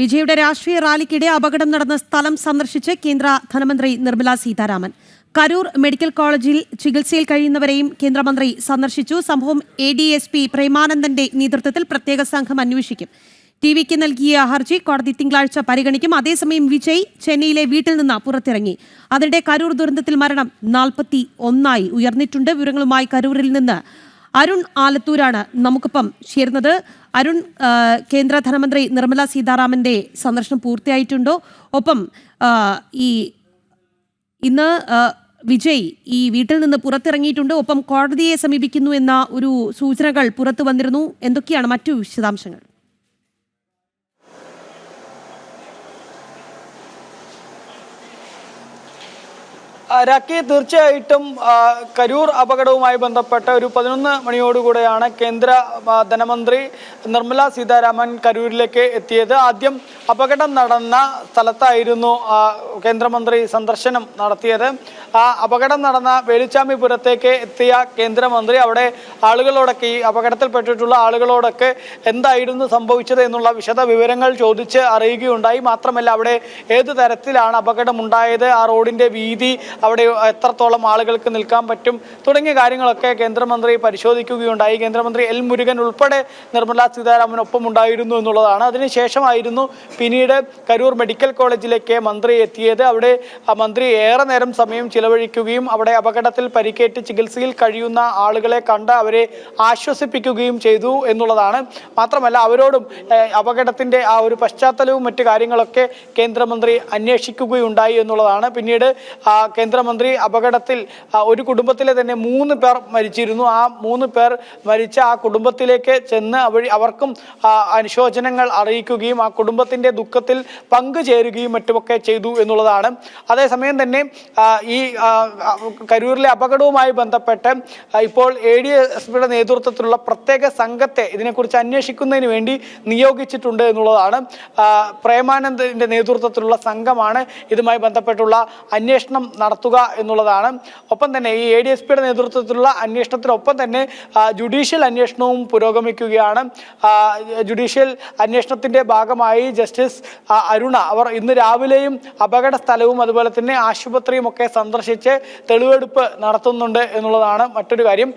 വിജയുടെ രാഷ്ട്രീയ റാലിക്കിടെ അപകടം നടന്ന സ്ഥലം സന്ദർശിച്ച് കേന്ദ്ര ധനമന്ത്രി നിർമ്മല സീതാരാമൻ. കരൂർ മെഡിക്കൽ കോളേജിൽ ചികിത്സയിൽ കഴിയുന്നവരെയും കേന്ദ്രമന്ത്രി സന്ദർശിച്ചു. സംഭവം എ ഡി എസ് പി പ്രേമാനന്ദന്റെ നേതൃത്വത്തിൽ പ്രത്യേക സംഘം അന്വേഷിക്കും. ടി വിക്ക് നൽകിയ ഹർജി കോടതി തിങ്കളാഴ്ച പരിഗണിക്കും. അതേസമയം വിജയ് ചെന്നൈയിലെ വീട്ടിൽ നിന്ന് പുറത്തിറങ്ങി. അതിനിടെ കരൂർ ദുരന്തത്തിൽ മരണം നാൽപ്പത്തി ഒന്നായി ഉയർന്നിട്ടുണ്ട്. വിവരങ്ങളുമായി കരൂരിൽ നിന്ന് അരുൺ ആലത്തൂരാണ് നമുക്കിപ്പം ചേരുന്നത്. അരുൺ കേന്ദ്ര ധനമന്ത്രി നിർമ്മല സീതാരാമന്റെ സന്ദർശനം പൂർത്തിയായിട്ടുണ്ടോ? ഒപ്പം ഈ ഇന്ന് വിജയ് ഈ വീട്ടിൽ നിന്ന് പുറത്തിറങ്ങിയിട്ടുണ്ട്. ഒപ്പം കോടതിയെ സമീപിക്കുന്നു എന്ന ഒരു സൂചനകൾ പുറത്തു വന്നിരുന്നു. എന്തൊക്കെയാണ് മറ്റു വിശദാംശങ്ങൾ? രാഖി തീർച്ചയായിട്ടും കരൂർ അപകടവുമായി ബന്ധപ്പെട്ട ഒരു പതിനൊന്ന് മണിയോടുകൂടെയാണ് കേന്ദ്ര ധനമന്ത്രി നിർമ്മല സീതാരാമൻ കരൂരിലേക്ക് എത്തിയത്. ആദ്യം അപകടം നടന്ന സ്ഥലത്തായിരുന്നു കേന്ദ്രമന്ത്രി സന്ദർശനം നടത്തിയത്. ആ അപകടം നടന്ന വേലുച്ചാമിപുരത്തേക്ക് എത്തിയ കേന്ദ്രമന്ത്രി അവിടെ ആളുകളോടൊക്കെ ഈ അപകടത്തിൽപ്പെട്ടിട്ടുള്ള ആളുകളോടൊക്കെ എന്തായിരുന്നു സംഭവിച്ചത് എന്നുള്ള വിശദ വിവരങ്ങൾ ചോദിച്ച് അറിയുകയുണ്ടായി. മാത്രമല്ല അവിടെ ഏത് തരത്തിലാണ് അപകടമുണ്ടായത്? ആ റോഡിന്റെ വീതി അവിടെ എത്രത്തോളം ആളുകൾക്ക് നിൽക്കാൻ പറ്റും തുടങ്ങിയ കാര്യങ്ങളൊക്കെ കേന്ദ്രമന്ത്രി പരിശോധിക്കുകയുണ്ടായി. കേന്ദ്രമന്ത്രി എൽ മുരുകൻ ഉൾപ്പെടെ നിർമ്മലാ സീതാരാമനൊപ്പം ഉണ്ടായിരുന്നു എന്നുള്ളതാണ്. അതിനുശേഷമായിരുന്നു പിന്നീട് കരൂർ മെഡിക്കൽ കോളേജിലേക്ക് മന്ത്രി എത്തിയത്. അവിടെ മന്ത്രി ഏറെ നേരം സമയം ചിലവഴിക്കുകയും അവിടെ അപകടത്തിൽ പരിക്കേറ്റ് ചികിത്സയിൽ കഴിയുന്ന ആളുകളെ കണ്ട് അവരെ ആശ്വസിപ്പിക്കുകയും ചെയ്തു എന്നുള്ളതാണ്. മാത്രമല്ല അവരോടും അപകടത്തിന്റെ ആ ഒരു പശ്ചാത്തലവും മറ്റു കാര്യങ്ങളൊക്കെ കേന്ദ്രമന്ത്രി അന്വേഷിക്കുകയുണ്ടായി എന്നുള്ളതാണ്. പിന്നീട് ആ, കേന്ദ്രമന്ത്രി അപകടത്തിൽ ഒരു കുടുംബത്തിലെ തന്നെ മൂന്ന് പേർ മരിച്ചിരുന്നു. ആ മൂന്ന് പേർ മരിച്ച ആ കുടുംബത്തിലേക്ക് ചെന്ന് അവഴി അവർക്കും അനുശോചനങ്ങൾ അറിയിക്കുകയും ആ കുടുംബത്തിന്റെ ദുഃഖത്തിൽ പങ്കുചേരുകയും മറ്റുമൊക്കെ ചെയ്തു എന്നുള്ളതാണ്. അതേസമയം തന്നെ ഈ കരൂരിലെ അപകടവുമായി ബന്ധപ്പെട്ട് ഇപ്പോൾ എ ഡി എസ് നേതൃത്വത്തിലുള്ള പ്രത്യേക സംഘത്തെ ഇതിനെക്കുറിച്ച് അന്വേഷിക്കുന്നതിന് വേണ്ടി നിയോഗിച്ചിട്ടുണ്ട് എന്നുള്ളതാണ്. പ്രേമാനന്ദിന്റെ നേതൃത്വത്തിലുള്ള സംഘമാണ് ഇതുമായി ബന്ധപ്പെട്ടുള്ള അന്വേഷണം നടത്തുക എന്നുള്ളതാണ്. ഒപ്പം തന്നെ ഈ എ ഡി എസ് പിയുടെ നേതൃത്വത്തിലുള്ള അന്വേഷണത്തിനൊപ്പം തന്നെ ജുഡീഷ്യൽ അന്വേഷണവും പുരോഗമിക്കുകയാണ്. ജുഡീഷ്യൽ അന്വേഷണത്തിന്റെ ഭാഗമായി ജസ്റ്റിസ് അരുണ അവർ ഇന്ന് രാവിലെയും അപകട സ്ഥലവും അതുപോലെ തന്നെ ആശുപത്രിയും ഒക്കെ സന്ദർശിച്ച് തെളിവെടുപ്പ് നടത്തുന്നുണ്ട് എന്നുള്ളതാണ് മറ്റൊരു കാര്യം.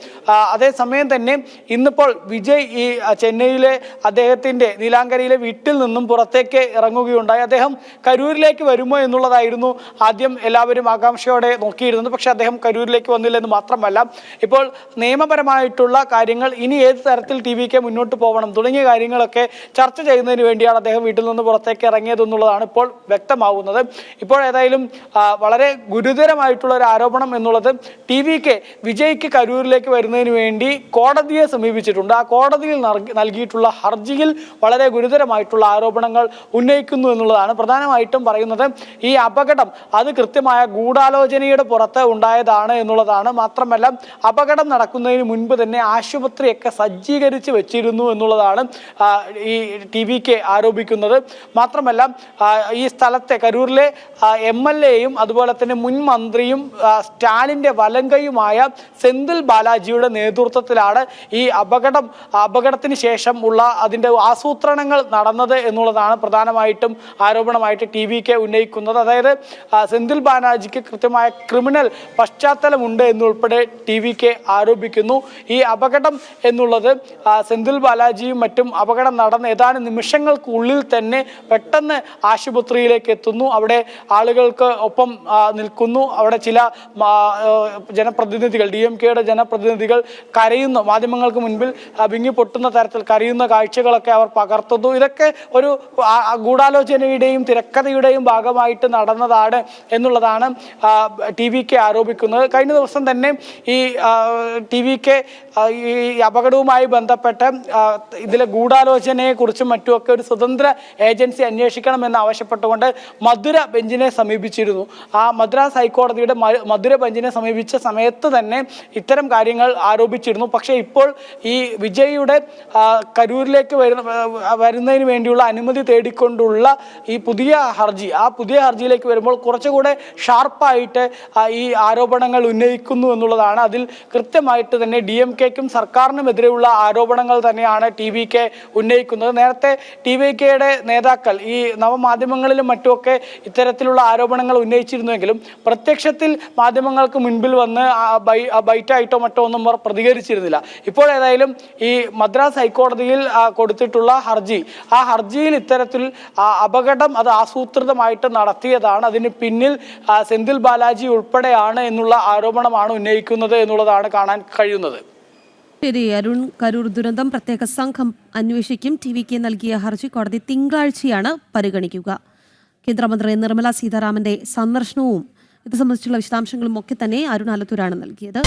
അതേസമയം തന്നെ ഇന്നിപ്പോൾ വിജയ് ഈ ചെന്നൈയിലെ അദ്ദേഹത്തിന്റെ നീലാങ്കരയിലെ വീട്ടിൽ നിന്നും പുറത്തേക്ക് ഇറങ്ങുകയുണ്ടായി. അദ്ദേഹം കരൂരിലേക്ക് വരുമോ എന്നുള്ളതായിരുന്നു ആദ്യം എല്ലാവരും ആകാംക്ഷയോടെ നോക്കിയിരുന്നത്. പക്ഷേ അദ്ദേഹം കരൂരിലേക്ക് വന്നില്ലെന്ന് മാത്രമല്ല ഇപ്പോൾ നിയമപരമായിട്ടുള്ള കാര്യങ്ങൾ ഇനി ഏത് തരത്തിൽ ടി മുന്നോട്ട് പോകണം തുടങ്ങിയ കാര്യങ്ങളൊക്കെ ചർച്ച ചെയ്യുന്നതിന് വേണ്ടിയാണ് അദ്ദേഹം വീട്ടിൽ നിന്ന് പുറത്തേക്ക് ഇറങ്ങിയതെന്നുള്ളതാണ് ഇപ്പോൾ വ്യക്തമാവുന്നത്. ഇപ്പോൾ ഏതായാലും വളരെ ഗുരുതരമായിട്ടുള്ള ഒരു ആരോപണം എന്നുള്ളത് ടി വിക്ക് വിജയ്ക്ക് കരൂരിലേക്ക് വരുന്നതിന് വേണ്ടി കോടതിയെ സമീപിച്ചിട്ടുണ്ട്. ആ കോടതിയിൽ നൽകി- നൽകിയിട്ടുള്ള ഹർജിയിൽ വളരെ ഗുരുതരമായിട്ടുള്ള ആരോപണങ്ങൾ ഉന്നയിക്കുന്നു എന്നുള്ളതാണ് പ്രധാനമായിട്ടും പറയുന്നത്. ഈ അപകടം അത് കൃത്യമായ ഗൂഢാലോചനയുടെ പുറത്ത് ഉണ്ടായതാണ് എന്നുള്ളതാണ് മാത്രമല്ല അപകടം നടക്കുന്നതിന് മുൻപ് തന്നെ ആശുപത്രിയൊക്കെ സജ്ജീകരിച്ച് വെച്ചിരുന്നു എന്നുള്ളതാണ് ഈ ടി വി കെ ആരോപിക്കുന്നത്. മാത്രമല്ല ഈ സ്ഥലത്തെ കരൂരിലെ എം എൽ എയും അതുപോലെ തന്നെ മുൻ മന്ത്രിയും സ്റ്റാലിന്റെ വലങ്കയുമായ സെന്തിൽ ബാലാജിയുടെ നേതൃത്വത്തിലാണ് ഈ അപകടം അപകടത്തിന് ശേഷം ഉള്ള അതിന്റെ ആസൂത്രണങ്ങൾ നടന്നത് എന്നുള്ളതാണ് പ്രധാനമായിട്ടും ആരോപണമായിട്ട് ടി വി കെ ഉന്നയിക്കുന്നത്. അതായത് സെന്തിൽ ബാലാജിക്ക് കൃത്യമായ ക്രിമിനൽ പശ്ചാത്തലമുണ്ട് എന്നുൾപ്പെടെ ടി വി കെ ആരോപിക്കുന്നു. ഈ അപകടം എന്നുള്ളത് സെന്തിൽ ബാലാജിയും മറ്റും അപകടം നടന്ന ഏതാനും നിമിഷങ്ങൾക്കുള്ളിൽ തന്നെ പെട്ടെന്ന് ആശുപത്രിയിലേക്ക് എത്തുന്നു. അവിടെ ആളുകൾക്ക് ഒപ്പം നിൽക്കുന്നു. അവിടെ ചില ജനപ്രതിനിധികൾ ഡി എം കെയുടെ ജനപ്രതിനിധികൾ കരയുന്നു മാധ്യമങ്ങൾക്ക് മുൻപിൽ വിങ്ങി പൊട്ടുന്ന തരത്തിൽ കരയുന്ന കാഴ്ചകളൊക്കെ അവർ പകർത്തുന്നു. ഇതൊക്കെ ഒരു ഗൂഢാലോചനയുടെയും തിരക്കഥയുടെയും ഭാഗമായിട്ട് നടന്നതാണ് എന്നുള്ളതാണ് ടി വി കെ ആരോപിക്കുന്നത്. കഴിഞ്ഞ ദിവസം തന്നെ ഈ ടി വി കെ ഈ അപകടവുമായി ബന്ധപ്പെട്ട് ഇതിലെ ഗൂഢാലോചനയെ കുറിച്ചും മറ്റുമൊക്കെ ഒരു സ്വതന്ത്ര ഏജൻസി അന്വേഷിക്കണമെന്ന് ആവശ്യപ്പെട്ടുകൊണ്ട് മധുര ബെഞ്ചിനെ സമീപിച്ചിരുന്നു. ആ മദ്രാസ് ഹൈക്കോടതിയുടെ മധുര ബെഞ്ചിനെ സമീപിച്ച സമയത്ത് തന്നെ ഇത്തരം കാര്യങ്ങൾ ആരോപിച്ചിരുന്നു. പക്ഷേ ഇപ്പോൾ ഈ വിജയിയുടെ കരൂരിലേക്ക് വരുന്ന വരുന്നതിന് വേണ്ടിയുള്ള അനുമതി തേടിക്കൊണ്ടുള്ള ഈ പുതിയ ഹർജി ആ പുതിയ ഹർജിയിലേക്ക് വരുമ്പോൾ കുറച്ചുകൂടെ ഷാർപ്പായിട്ട് ആ, ഈ ആരോപണങ്ങൾ ഉന്നയിക്കുന്നു എന്നുള്ളതാണ്. അതിൽ കൃത്യമായിട്ട് തന്നെ ഡി എം കെക്കും സർക്കാരിനുമെതിരെയുള്ള ആരോപണങ്ങൾ തന്നെയാണ് ടി വി കെ ഉന്നയിക്കുന്നത്. നേരത്തെ ടി വി കെയുടെ നേതാക്കൾ ഈ നവമാധ്യമങ്ങളിലും മറ്റുമൊക്കെ ഇത്തരത്തിലുള്ള ആരോപണങ്ങൾ ഉന്നയിച്ചിരുന്നുവെങ്കിലും പ്രത്യക്ഷത്തിൽ മാധ്യമങ്ങൾക്ക് മുൻപിൽ വന്ന് ബൈറ്റായിട്ടോ മറ്റോ ഒന്നും അവർ പ്രതികരിച്ചിരുന്നില്ല. ഇപ്പോൾ ഏതായാലും ഈ മദ്രാസ് ഹൈക്കോടതിയിൽ കൊടുത്തിട്ടുള്ള ഹർജി ആ ഹർജിയിൽ ഇത്തരത്തിൽ അപകടം അത് ആസൂത്രിതമായിട്ട് നടത്തിയതാണ്. അതിന് പിന്നിൽ സെന്തിൽ സെന്തിൽ ബാലാജി ഉൾപ്പെടെയാണ് എന്നുള്ള ആരോപണമാണ് ഉന്നയിക്കുന്നത് എന്നുള്ളതാണ് കാണാൻ കഴിയുന്നത്. ശരി അരുൺ കരൂർ ദുരന്തം പ്രത്യേക സംഘം അന്വേഷിക്കും. ടി വിക്ക് നൽകിയ ഹർജി കോടതി തിങ്കളാഴ്ചയാണ് പരിഗണിക്കുക. കേന്ദ്രമന്ത്രി നിർമ്മല സീതാരാമന്റെ സന്ദർശനവും ഇത് സംബന്ധിച്ചുള്ള വിശദാംശങ്ങളും ഒക്കെ തന്നെ അരുൺ ആലത്തൂരാണ് നൽകിയത്.